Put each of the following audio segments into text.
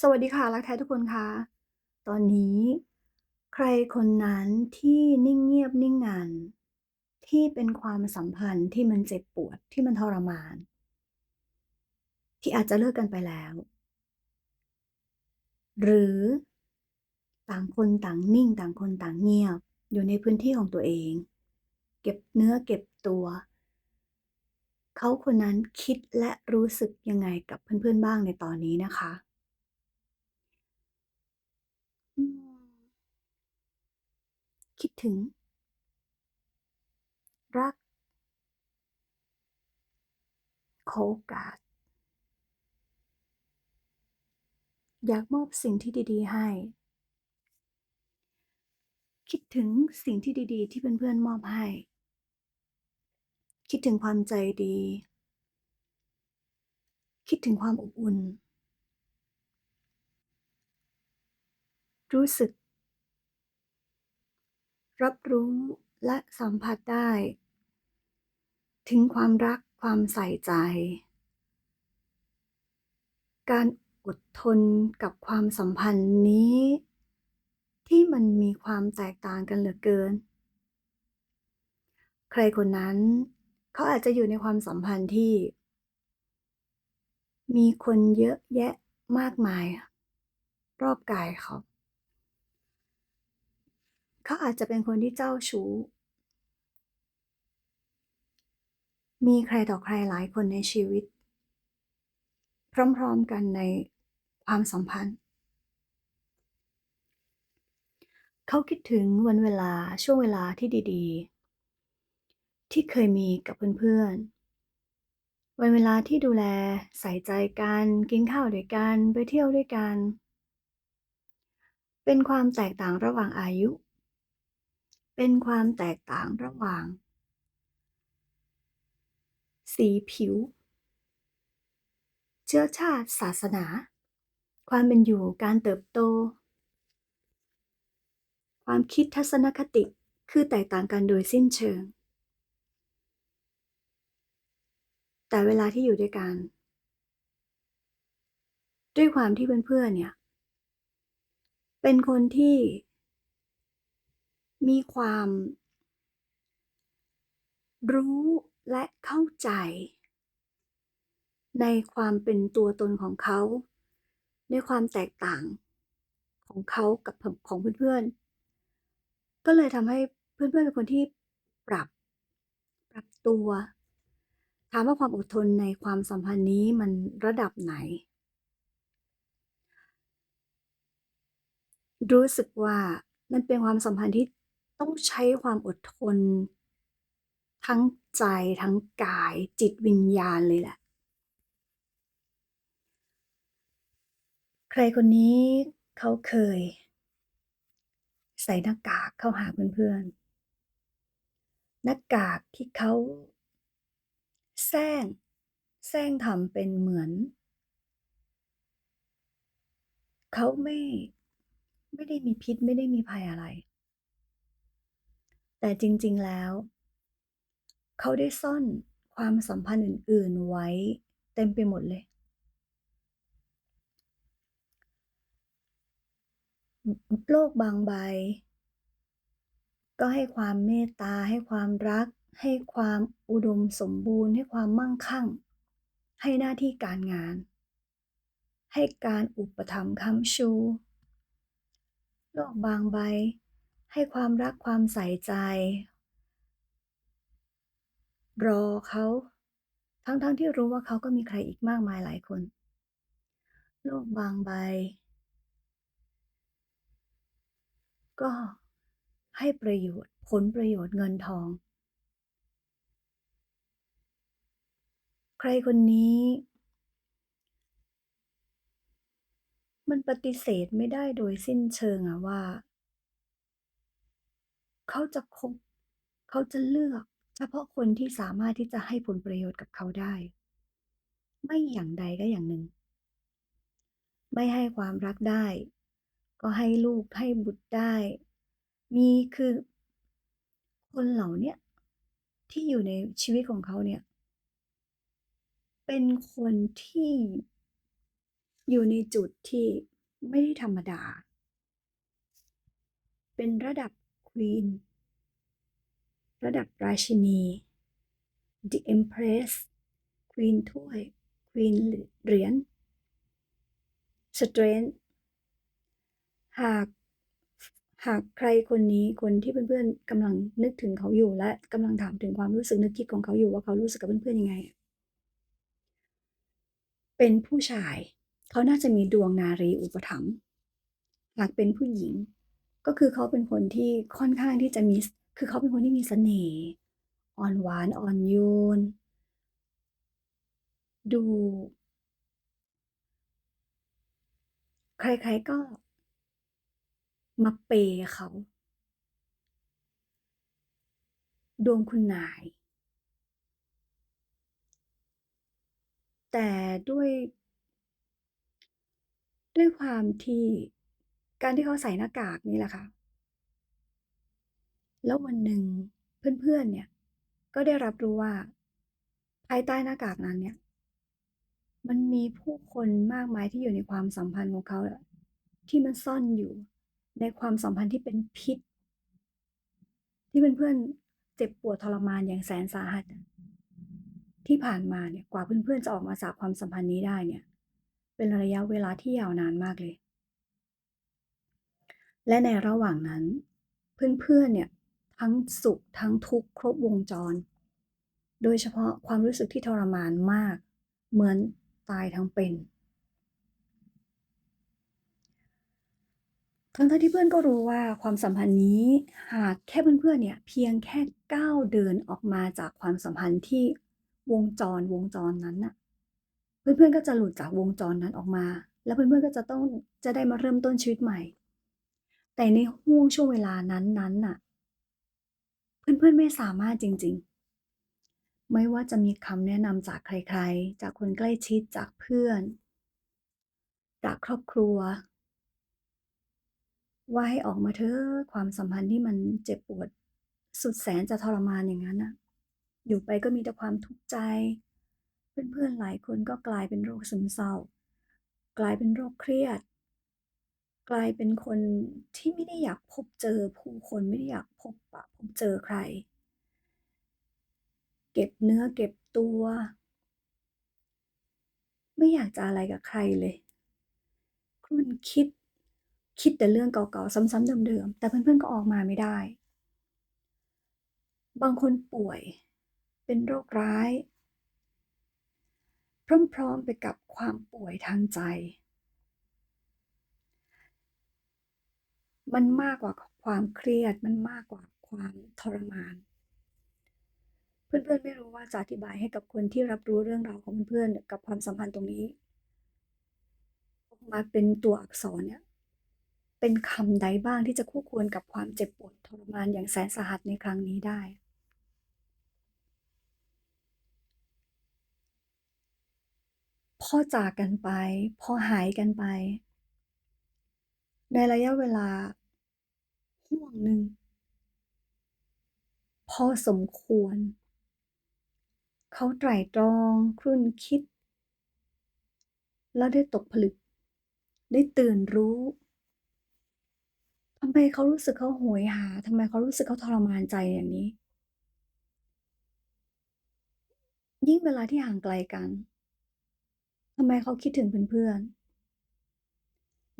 สวัสดีค่ะ รักแท้ทุกคนคะตอนนี้ ใครคนนั้นที่นิ่งเงียบนิ่งงันที่เป็นความสัมพันธ์ที่มันเจ็บปวดที่มันทรมาน ที่อาจจะเลิกกันไปแล้ว หรือต่างคนต่างนิ่งต่างคนต่างเงียบอยู่ในพื้นที่ของตัวเอง เก็บเนื้อเก็บตัว เขาคนนั้นคิดและรู้สึกยังไงกับเพื่อนๆบ้างในตอนนี้นะคะ?อืม คิดถึง รัก ขอโอกาส อยากมอบสิ่งที่ดีๆ ให้ คิดถึงสิ่งที่ดีๆ ที่เพื่อนๆมอบให้ คิดถึงความใจดี คิดถึงความอบอุ่น รู้สึก รับรู้และสัมผัสได้ ถึงความรักความใส่ใจ การอดทนกับความสัมพันธ์นี้ ที่มันมีความแตกต่างกันเหลือเกิน ใครคนนั้น เขาอาจจะอยู่ในความสัมพันธ์ที่ มีคนเยอะแยะมากมาย รอบกายเขา เขาอาจจะเป็นคนที่เจ้าชู้ มีใครต่อใครหลายคนในชีวิต พร้อมๆกันในความสัมพันธ์ เขาคิดถึงวันเวลาช่วงเวลาที่ดีๆ ที่เคยมีกับเพื่อนๆ วันเวลาที่ดูแลใส่ใจกัน กินข้าวด้วยกัน ไปเที่ยวด้วยกันเป็นความแตกต่างระหว่างอายุ เป็นความแตกต่างระหว่าง สีผิว เชื้อชาติศาสนา ความเป็นอยู่การเติบโต ความคิดทัศนคติคือแตกต่างกันโดยสิ้นเชิง แต่เวลาที่อยู่ด้วยกัน ด้วยความที่เพื่อนๆเนี่ย เป็นคนที่ มีความรู้และเข้าใจ ในความเป็นตัวตนของเขา ในความแตกต่างของเขากับของเพื่อนๆ ก็เลยทำให้เพื่อนๆเป็นคนที่ปรับปรับตัวถามว่าความอดทนในความสัมพันธ์นี้มันระดับไหน?รู้สึกว่ามันเป็นความสัมพันธ์ที่ ต้องใช้ความอดทน ทั้งใจทั้งกายจิตวิญญาณเลยแหละ ใครคนนี้เขาเคย ใส่หน้ากากเข้าหาเพื่อนๆหน้ากากที่เขาแสร้งแสร้งทำเป็นเหมือน เขาไม่ไม่ได้มีพิษไม่ได้มีภัยอะไร แต่จริงๆแล้ว เขาได้ซ่อนความสัมพันธ์อื่น ๆ ไว้เต็มไปหมดเลย โลกบางใบ ก็ให้ความเมตตา ให้ความรัก ให้ความอุดมสมบูรณ์ ให้ความมั่งคั่ง ให้หน้าที่การงาน ให้การอุปถัมภ์คำชู โลกบางใบ ให้ความรักความใส่ใจ รอเขา ทั้งๆที่รู้ว่าเขาก็มีใครอีกมากมายหลายคน โลกบางใบ ก็ให้ประโยชน์ ผลประโยชน์เงินทอง ใครคนนี้ มันปฏิเสธไม่ได้โดยสิ้นเชิงอะว่า เขาจะคบเขาจะเลือกเฉพาะคนที่สามารถที่จะให้ผลประโยชน์กับเขาได้ ไม่อย่างใดก็อย่างหนึ่ง ไม่ให้ความรักได้ ก็ให้ลูกให้บุตรได้ มีคือคนเหล่านี้ที่อยู่ในชีวิตของเขาเนี่ย เป็นคนที่อยู่ในจุดที่ไม่ได้ธรรมดา เป็นระดับ Queen ระดับราชินี The Empress Queen ถ้วย Queen เหรียญ Strength หากหากใครคนนี้คนที่เพื่อนๆกำลังนึกถึงเขาอยู่และกำลังถามถึงความรู้สึกนึกคิดของเขาอยู่ว่าเขารู้สึกกับเพื่อนๆยังไง เป็นผู้ชาย เขาน่าจะมีดวงนารีอุปถัมภ์หากเป็นผู้หญิง ก็คือเขาเป็นคนที่ค่อนข้างที่จะมี คือเขาเป็นคนที่มีเสน่ห์อ่อนหวานอ่อนโยน ดู ใครๆก็ มาเปย์เขา ดวงคุณนาย แต่ด้วย ด้วยความที่ การที่เขาใส่หน้ากากนี่แหละค่ะ แล้ววันหนึ่งเพื่อนๆ เนี่ย ก็ได้รับรู้ว่า ภายใต้หน้ากากนั้นเนี่ย มันมีผู้คนมากมายที่อยู่ในความสัมพันธ์ของเขาที่มันซ่อนอยู่ในความสัมพันธ์ที่เป็นพิษ ที่เพื่อนๆเจ็บปวดทรมานอย่างแสนสาหัส ที่ผ่านมาเนี่ยกว่าเพื่อนๆจะออกมาจากความสัมพันธ์นี้ได้เนี่ย เป็นระยะเวลาที่ยาวนานมากเลย และในระหว่างนั้น เพื่อนๆเนี่ยทั้งสุขทั้งทุกข์ครบวงจร โดยเฉพาะความรู้สึกที่ทรมานมาก เหมือนตายทั้งเป็น ทั้งที่เพื่อนก็รู้ว่าความสัมพันธ์นี้หากแค่เพื่อนๆเนี่ยเพียงแค่ก้าวเดินออกมาจากความสัมพันธ์ที่วงจรวงจรนั้นน่ะ เพื่อนๆก็จะหลุดจากวงจรนั้นออกมา แล้วเพื่อนๆก็จะต้องจะได้มาเริ่มต้นชีวิตใหม่ แต่ในห้วงช่วงเวลานั้นๆน่ะ เพื่อนๆไม่สามารถจริง ๆ ไม่ว่าจะมีคำแนะนำจากใครๆ จากคนใกล้ชิดจากเพื่อน จากครอบครัว ว่าให้ออกมาเถอะความสัมพันธ์ที่มันเจ็บปวด สุดแสนจะทรมานอย่างนั้นน่ะ อยู่ไปก็มีแต่ความทุกข์ใจ เพื่อนๆหลายคนก็กลายเป็นโรคซึมเศร้า กลายเป็นโรคเครียด กลายเป็นคนที่ไม่ได้อยากพบเจอผู้คนไม่ได้อยากพบปะพบเจอใคร เก็บเนื้อเก็บตัว ไม่อยากจะอะไรกับใครเลยครุ่นคิดคิดแต่เรื่องเก่าๆซ้ำๆเดิมๆแต่เพื่อนๆก็ออกมาไม่ได้ บางคนป่วยเป็นโรคร้าย พร้อมๆไปกับความป่วยทางใจ มันมากกว่าความเครียด มันมากกว่าความทรมาน เพื่อนๆไม่รู้ว่าจะอธิบายให้กับคนที่รับรู้เรื่องราวของเพื่อนๆกับความสัมพันธ์ตรงนี้ ออกมาเป็นตัวอักษรเนี่ยเป็นคำใดบ้างที่จะคู่ควรกับความเจ็บปวดทรมานอย่างแสนสาหัสในครั้งนี้ได้พอจากกันไปพอหายกันไป ในระยะเวลาห่วงหนึ่ง พอสมควร เขาไตร่ตรองครุ่นคิด แล้วได้ตกผลึก ได้ตื่นรู้ทำไมเขารู้สึกเขาโหยหาทำไมเขารู้สึกเขาทรมานใจอย่างนี้ ยิ่งเวลาที่ห่างไกลกันทำไมเขาคิดถึงเพื่อนๆ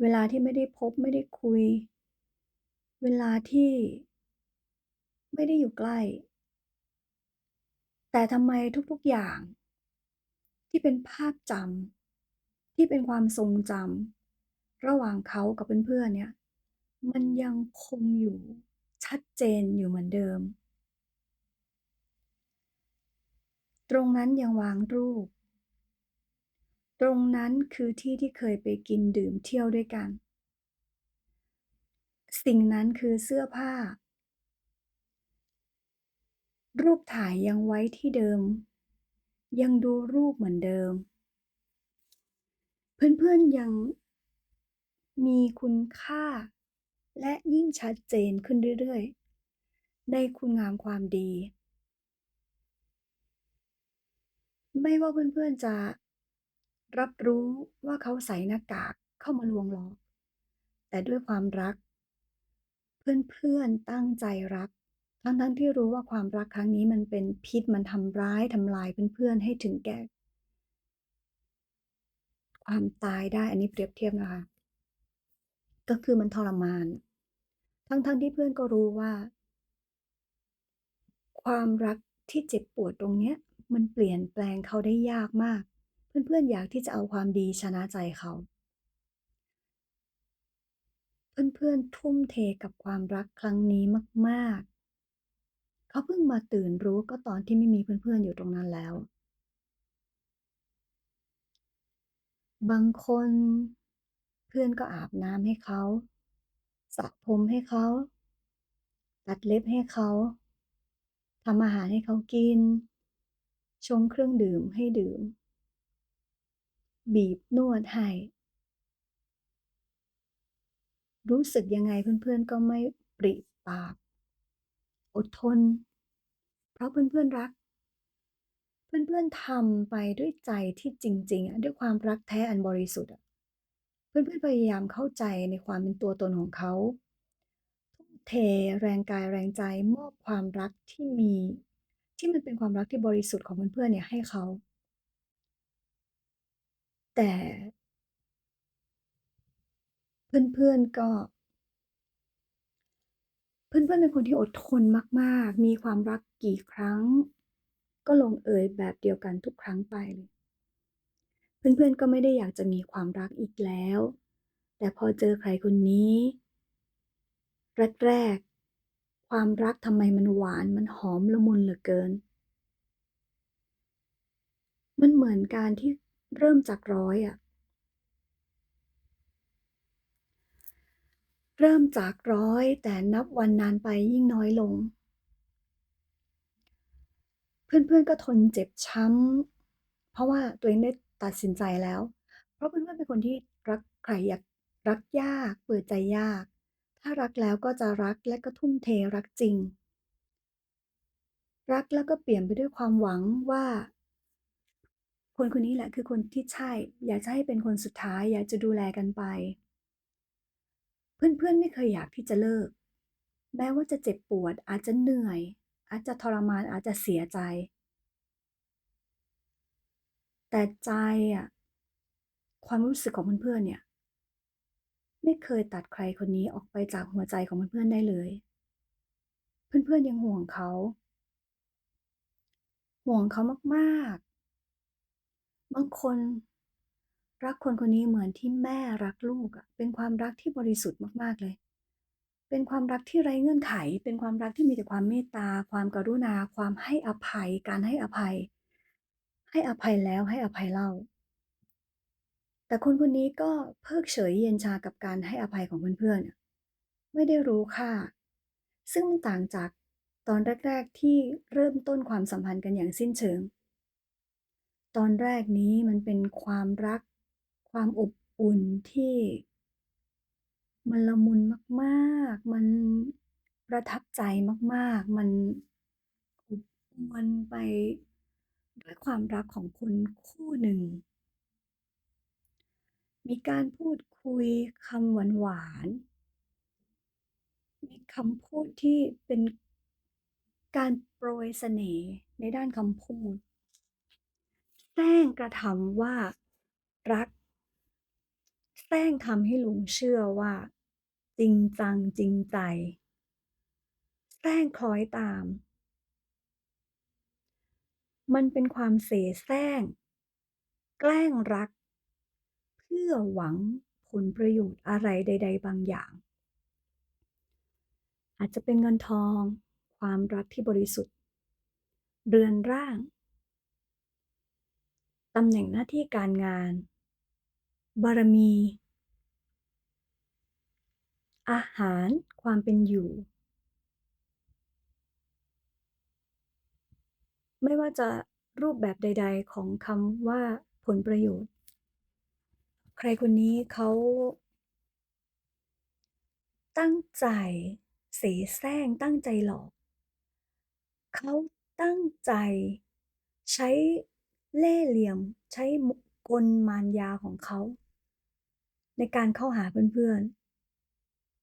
เวลาที่ไม่ได้พบไม่ได้คุย เวลาที่ไม่ได้อยู่ใกล้ แต่ทำไมทุกๆอย่าง ที่เป็นภาพจำที่เป็นความทรงจำระหว่างเขากับเพื่อนๆเนี่ย มันยังคงอยู่ชัดเจนอยู่เหมือนเดิม ตรงนั้นยังวางรูป ตรงนั้นคือที่ที่เคยไปกินดื่มเที่ยวด้วยกัน สิ่งนั้นคือเสื้อผ้า รูปถ่ายยังไว้ที่เดิม ยังดูรูปเหมือนเดิม เพื่อนๆยังมีคุณค่า และยิ่งชัดเจนขึ้นเรื่อยๆในคุณงามความดี ไม่ว่าเพื่อนๆจะ รับรู้ว่าเขาใส่หน้ากากเข้ามาลวงหลอก แต่ด้วยความรัก เพื่อนๆตั้งใจรัก ทั้งๆที่รู้ว่าความรักครั้งนี้มันเป็นพิษมันทำร้ายทำลายเพื่อนๆให้ถึงแก่ ความตายได้อันนี้เปรียบเทียบนะคะ ก็คือมันทรมาน ทั้งๆที่เพื่อนก็รู้ว่า ความรักที่เจ็บปวดตรงเนี้ย มันเปลี่ยนแปลงเขาได้ยากมาก เพื่อนๆอยากที่จะเอาความดีชนะใจเขา เพื่อนๆทุ่มเทกับความรักครั้งนี้มากๆ เขาเพิ่งมาตื่นรู้ก็ตอนที่ไม่มีเพื่อนๆอยู่ตรงนั้นแล้ว บางคนเพื่อนก็อาบน้ำให้เขาสระผมให้เขา ตัดเล็บให้เขาทำอาหารให้เขากิน ชงเครื่องดื่มให้ดื่ม บีบนวดให้ รู้สึกยังไงเพื่อนๆก็ไม่ปริปาก อดทน เพราะเพื่อนๆรัก เพื่อนๆทำไปด้วยใจที่จริงๆอะด้วยความรักแท้อันบริสุทธิ์อะเพื่อนๆพยายามเข้าใจในความเป็นตัวตนของเขาทุ่มเทแรงกายแรงใจมอบความรักที่มี ที่มันเป็นความรักที่บริสุทธิ์ของเพื่อนๆเนี่ยให้เขา แต่ เพื่อนๆก็ เพื่อนๆเป็นคนที่อดทนมากๆ มีความรักกี่ครั้ง ก็ลงเอยแบบเดียวกันทุกครั้งไป เพื่อนๆก็ไม่ได้อยากจะมีความรักอีกแล้ว แต่พอเจอใครคนนี้แรกๆความรักทำไมมันหวานมันหอมละมุนเหลือเกิน มันเหมือนการที่ เริ่มจาก100อะเริ่มจาก100แต่นับวันนานไปยิ่งน้อยลง เพื่อนๆก็ทนเจ็บช้ำ เพราะว่าตัวเองได้ตัดสินใจแล้ว เพราะเพื่อนๆเป็นคนที่รักใครยากรักยาก เปิดใจยาก ถ้ารักแล้วก็จะรักและก็ทุ่มเทรักจริง รักแล้วก็เปลี่ยนไปด้วยความหวังว่า คนคนนี้แหละคือคนที่ใช่ อยากจะให้เป็นคนสุดท้าย อยากจะดูแลกันไป เพื่อนๆไม่เคยอยากที่จะเลิก แม้ว่าจะเจ็บปวด อาจจะเหนื่อย อาจจะทรมานอาจจะเสียใจ แต่ใจอะความรู้สึกของเพื่อนๆเนี่ย ไม่เคยตัดใครคนนี้ออกไปจากหัวใจของเพื่อนๆได้เลย เพื่อนๆยังห่วงเขา ห่วงเขามากๆางคนรักคนคนนี้เหมือนที่แม่รักลูกอะเป็นความรักที่บริสุทธิ์มากๆเลย เป็นความรักที่ไร้เงื่อนไข เป็นความรักที่มีแต่ความเมตตา ความกรุณา ความให้อภัย การให้อภัย ให้อภัยแล้วให้อภัยเล่า แต่คนคนนี้ก็เพิกเฉยเย็นชากับการให้อภัยของเพื่อนๆ ไม่ได้รู้ค่า ซึ่งมันต่างจากตอนแรก ๆ ที่เริ่มต้นความสัมพันธ์กันอย่างสิ้นเชิง ตอนแรกนี้มันเป็นความรัก ความอบอุ่นที่ มันละมุนมากๆ มันประทับใจมากๆ มันอบอวลไปด้วยความรักของคนคู่หนึ่ง มีการพูดคุยคำหวานๆ มีคำพูดที่เป็นการโปรยเสน่ห์ในด้านคำพูด แกล้งกระทำว่ารักแกล้งทำให้หลงเชื่อว่า จริงจังจริงใจแกล้งคล้อยตาม มันเป็นความเสแสร้ง แกล้งรัก เพื่อหวังผลประโยชน์อะไรใด ๆ บางอย่าง อาจจะเป็นเงินทอง ความรักที่บริสุทธิ์ เรือนร่าง ตำแหน่งหน้าที่การงาน บารมี อาหารความเป็นอยู่ ไม่ว่าจะรูปแบบใด ๆ ของคำว่าผลประโยชน์ ใครคนนี้เขา ตั้งใจเสแสร้งตั้งใจหลอก เขาตั้งใจใช้ เล่เหลี่ยมใช้กกลมารยาของเขา ในการเข้าหาเพื่อน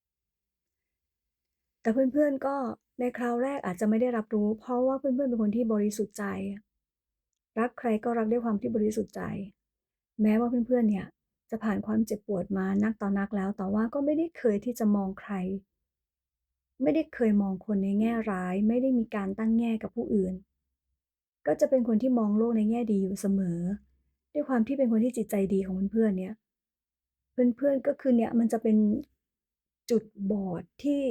ๆ แต่เพื่อนๆก็ในคราวแรกอาจจะไม่ได้รับรู้ เพราะว่าเพื่อนๆเป็นคนที่บริสุทธิ์ใจ รักใครก็รักด้วยความที่บริสุทธิ์ใจ แม้ว่าเพื่อนๆเนี่ยจะผ่านความเจ็บปวดมานักต่อนักแล้ว แต่ว่าก็ไม่ได้เคยที่จะมองใคร ไม่ได้เคยมองคนในแง่ร้าย ไม่ได้มีการตั้งแง่กับผู้อื่น ก็จะเป็นคนที่มองโลกในแง่ดีอยู่เสมอ ด้วยความที่เป็นคนที่จิตใจดีของเพื่อนๆเนี่ย เพื่อนๆก็คือเนี่ยมันจะเป็นจุดบอดที่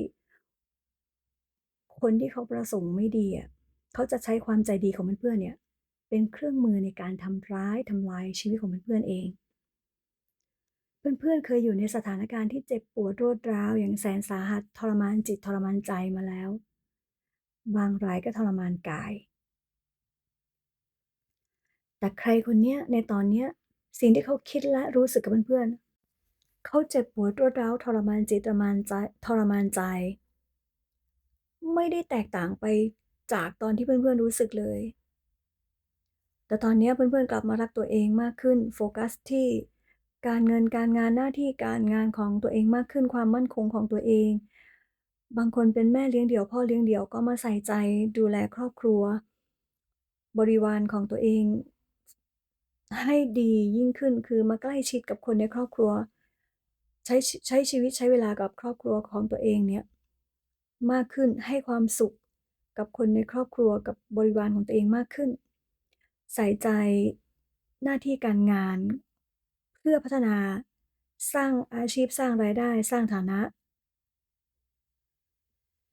คนที่เขาประสงค์ไม่ดีอะเขาจะใช้ความใจดีของเพื่อนๆเนี่ย เป็นเครื่องมือในการทำร้ายทำลายชีวิตของเพื่อนๆเองเพื่อนๆเคยอยู่ในสถานการณ์ที่เจ็บปวดรวดร้าวอย่างแสนสาหัสทรมานจิตทรมานใจมาแล้ว บางรายก็ทรมานกาย แต่ใครคนเนี้ยในตอนเนี้ยสิ่งที่เขาคิดและรู้สึกกับเพื่อนๆเขาเจ็บปวดรวดร้าวทรมานจิตทรมานใจทรมานใจ ไม่ได้แตกต่างไปจากตอนที่เพื่อนๆรู้สึกเลย แต่ตอนนี้เพื่อนๆกลับมารักตัวเองมากขึ้นโฟกัสที่การเงินการงานหน้าที่การงานของตัวเองมากขึ้นความมั่นคงของตัวเอง บางคนเป็นแม่เลี้ยงเดี่ยวพ่อเลี้ยงเดี่ยวก็มาใส่ใจดูแลครอบครัว บริวารของตัวเอง ให้ดียิ่งขึ้น คือมาใกล้ชิดกับคนในครอบครัว ใช้ใช้ชีวิตใช้เวลากับครอบครัวของตัวเองเนี่ยมากขึ้นให้ความสุขกับคนในครอบครัวกับบริวารของตัวเองมากขึ้น ใส่ใจหน้าที่การงาน เพื่อพัฒนาสร้างอาชีพสร้างรายได้สร้างฐานะ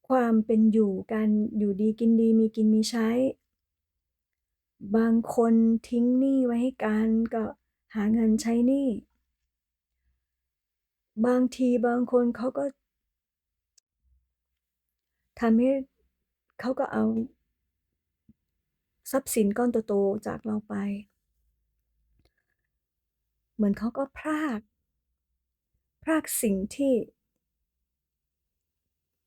ความเป็นอยู่การอยู่ดีกินดีมีกินมีใช้ บางคนทิ้งหนี้ไว้ให้กันก็หาเงินใช้หนี้ บางทีบางคนเขาก็ทำให้เขาก็เอา ทรัพย์สินก้อนโตๆจากเราไป เหมือนเขาก็พราก พรากสิ่งที่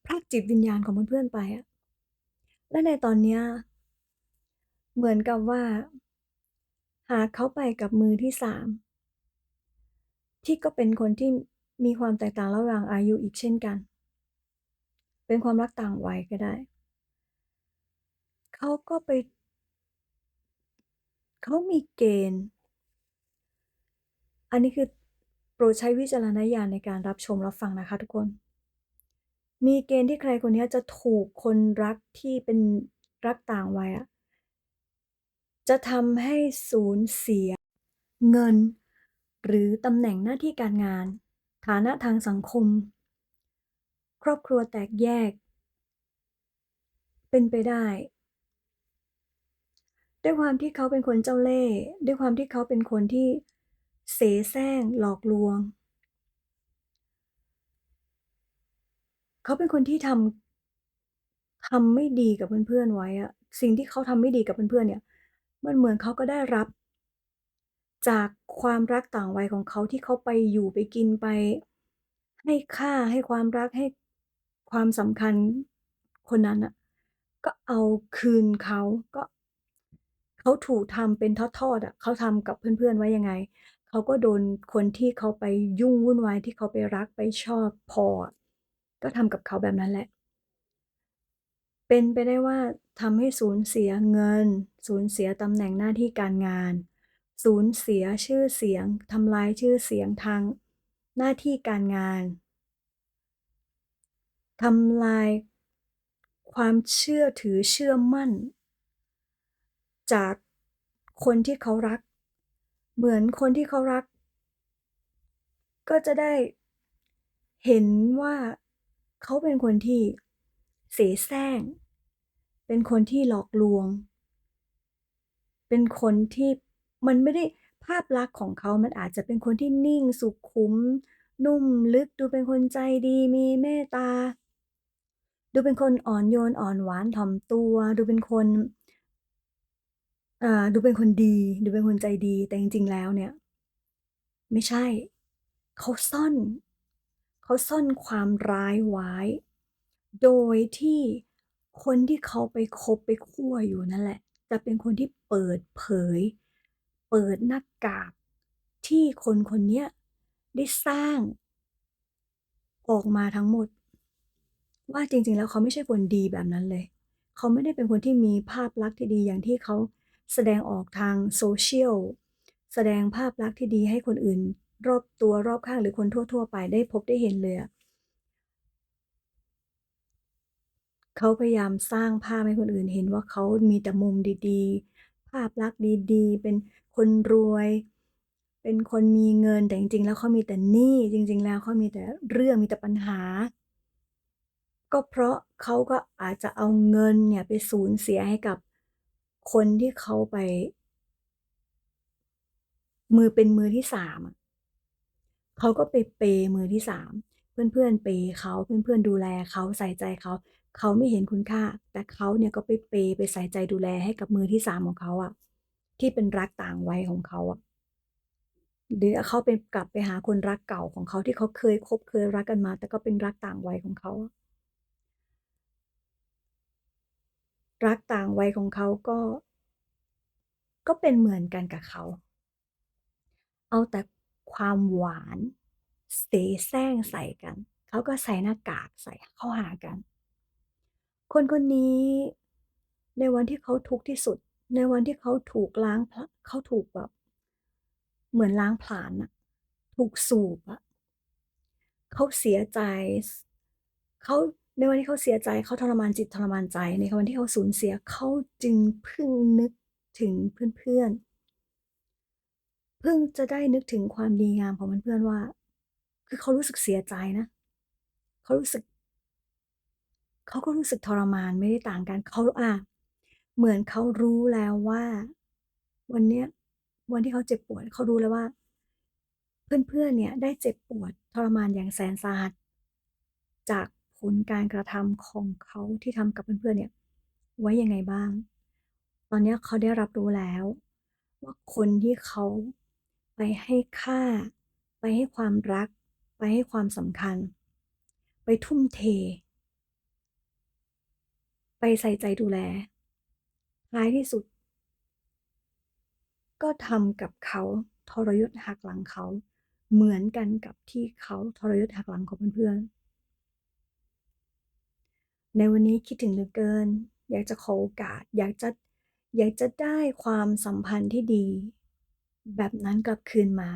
พรากจิตวิญญาณของเพื่อนๆไปอะและในตอนเนี้ย เหมือนกับว่า หากเขาไปกับมือที่3ที่ก็เป็นคนที่มีความแตกต่างระหว่างอายุอีกเช่นกัน เป็นความรักต่างวัยก็ได้ เขาก็ไป เขามีเกณฑ์ อันนี้คือโปรดใช้วิจารณญาณในการรับชมรับฟังนะคะทุกคน มีเกณฑ์ที่ใครคนนี้จะถูกคนรักที่เป็นรักต่างวัยอะ จะทำให้สูญเสีย เงิน หรือตำแหน่งหน้าที่การงาน ฐานะทางสังคม ครอบครัวแตกแยก เป็นไปได้ ด้วยความที่เขาเป็นคนเจ้าเล่ห์ด้วยความที่เขาเป็นคนที่เสแสร้งหลอกลวง เขาเป็นคนที่ทำทำไม่ดีกับเพื่อนๆไว้อะสิ่งที่เขาทำไม่ดีกับเพื่อนๆเนี่ย มันเหมือนเขาก็ได้รับ จากความรักต่างวัยของเขาที่เขาไปอยู่ไปกินไป ให้ค่าให้ความรักให้ความสำคัญคนนั้นน่ะก็เอาคืนเขาก็เขาถูกทำเป็นทอดๆอะเขาทำกับเพื่อนๆไว้ยังไง เขาก็โดนคนที่เขาไปยุ่งวุ่นวายที่เขาไปรักไปชอบพอ ก็ทำกับเขาแบบนั้นแหละ เป็นไปได้ว่าทำให้สูญเสียเงิน สูญเสียตำแหน่งหน้าที่การงาน สูญเสียชื่อเสียงทำลายชื่อเสียงทางหน้าที่การงานทำลายความเชื่อถือเชื่อมั่น จากคนที่เขารัก เหมือนคนที่เขารัก ก็จะได้เห็นว่าเขาเป็นคนที่ เสแสร้ง เป็นคนที่หลอกลวง เป็นคนที่มันไม่ได้ภาพลักษณ์ของเขา มันอาจจะเป็นคนที่นิ่งสุขุม นุ่มลึก ดูเป็นคนใจดี มีเมตตา ดูเป็นคนอ่อนโยนอ่อนหวานถ่อมตัว ดูเป็นคนดูเป็นคนดี ดูเป็นคนใจดี แต่จริงๆ แล้วเนี่ย ไม่ใช่ เขาซ่อน เขาซ่อนความร้ายไว้ โดยที่คนที่เขาไปคบไปคั่วอยู่นั่นแหละ จะเป็นคนที่เปิดเผย เปิดหน้ากากที่คนคนนี้ได้สร้าง ออกมาทั้งหมด ว่าจริง ๆ แล้วเขาไม่ใช่คนดีแบบนั้นเลย เขาไม่ได้เป็นคนที่มีภาพลักษณ์ที่ดีอย่างที่เขาแสดงออกทาง Social แสดงภาพลักษณ์ที่ดีให้คนอื่น รอบตัวรอบข้างหรือคนทั่ว ๆ ไปได้พบได้เห็นเลยอะ เขาพยายามสร้างภาพให้คนอื่นเห็นว่าเขามีแต่มุมดี ๆ ภาพลักษณ์ดี ๆ เป็นคนรวย เป็นคนมีเงินแต่จริง ๆ แล้วเขามีแต่หนี้จริง ๆ แล้วเขามีแต่เรื่องมีแต่ปัญหา ก็เพราะเขาก็อาจจะเอาเงินเนี่ยไปสูญเสียให้กับคนที่เขาไป มือเป็นมือที่3อะเขาก็ไปเปย์มือที่3เพื่อนๆเปย์เขาเพื่อนๆดูแลเขาใส่ใจเขา เขาไม่เห็นคุณค่า แต่เขาเนี่ยก็ไปเปย์ไปใส่ใจดูแลให้กับมือที่3ของเขาอะที่เป็นรักต่างวัยของเขาอะหรือเขาไปกลับไปหาคนรักเก่าของเขาที่เขาเคยคบเคยรักกันมา แต่ก็เป็นรักต่างวัยของเขา รักต่างวัยของเขาก็ ก็เป็นเหมือนกันกับเขา เอาแต่ความหวาน เสแสร้งใส่กัน เขาก็ใส่หน้ากากใส่เข้าหากัน คนคนนี้ ในวันที่เขาทุกข์ที่สุด ในวันที่เขาถูกล้างพเขาถูกแบบ เหมือนล้างผลาญนะถูกสูบอะเขาเสียใจเขาในวันที่เขาเสียใจเขาทรมานจิตทรมานใจ ในวันที่เขาสูญเสียเขาจึงพิ่งนึกถึงเพื่อนๆเพิ่งจะได้นึกถึงความดีงามของเพื่อนๆว่า คือเขารู้สึกเสียใจนะ เขารู้สึก เขาก็รู้สึกทรมานไม่ได้ต่างกัน เขาอาเหมือนเขารู้แล้วว่า วันเนี้ย วันที่เขาเจ็บปวด เขารู้แล้วว่า เพื่อนๆเนี่ย ได้เจ็บปวดทรมานอย่างแสนสาหัส จากผลการกระทำของเขาที่ทำกับเพื่อนๆเนี่ย ไว้ยังไงบ้าง ตอนเนี้ยเขาได้รับรู้แล้ว ว่าคนที่เขาไปให้ค่า ไปให้ความรัก ไปให้ความสำคัญ ไปทุ่มเท ใส่ใจดูแล ท้ายที่สุด ก็ทำกับเขาทรยศหักหลังเขา เหมือนกันกับที่เขาทรยศหักหลังของเพื่อนๆในวันนี้คิดถึงเหลือเกิน อยากจะขอโอกาส อยากจะอยากจะได้ความสัมพันธ์ที่ดี แบบนั้นกลับคืนมา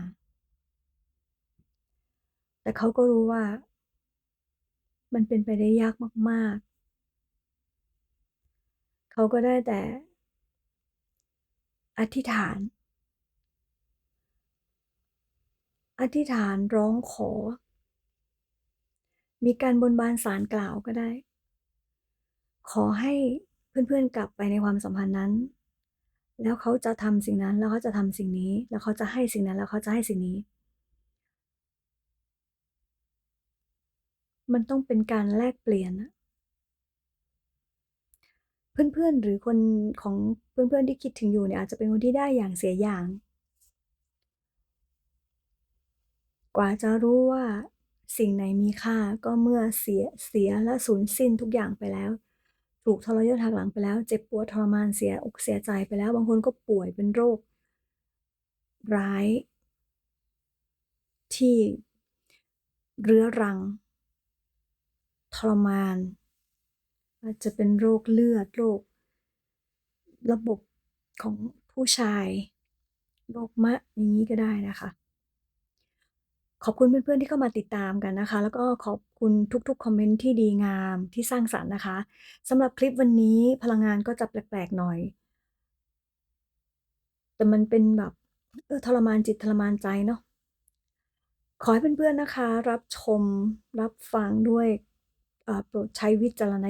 แต่เขาก็รู้ว่า มันเป็นไปได้ยากมาก เขาก็ได้แต่ อธิษฐาน อธิษฐานร้องขอ มีการบนบานศาลกล่าวก็ได้ ขอให้เพื่อนๆกลับไปในความสัมพันธ์นั้น แล้วเขาจะทำสิ่งนั้น แล้วเขาจะทำสิ่งนี้ แล้วเขาจะให้สิ่งนั้น แล้วเขาจะให้สิ่งนี้ มันต้องเป็นการแลกเปลี่ยนนะ เพื่อนๆ หรือคนของเพื่อนๆที่คิดถึงอยู่เนี่ยอาจจะเป็นคนที่ได้อย่างเสียอย่าง กว่าจะรู้ว่าสิ่งไหนมีค่าก็เมื่อเสียเสียและสูญสิ้นทุกอย่างไปแล้ว ถูกทรยศหักหลังไปแล้ว เจ็บปวดทรมานเสียอกเสียใจไปแล้ว บางคนก็ป่วยเป็นโรค ร้าย ที่เรื้อรัง ทรมาน อาจจะเป็นโรคเลือดโรคระบบของผู้ชาย โรคมะอย่างงี้ก็ได้นะคะ ขอบคุณเพื่อนๆที่เข้ามาติดตามกันนะคะ แล้วก็ขอบคุณทุกๆคอมเมนต์ที่ดีงามที่สร้างสรรค์นะคะสำหรับคลิปวันนี้พลังงานก็จะแปลกๆหน่อย แต่มันเป็นแบบเออทรมานจิตทรมานใจเนาะขอให้เพื่อนๆนะคะ รับชมรับฟังด้วยโปรดใช้วิจารณ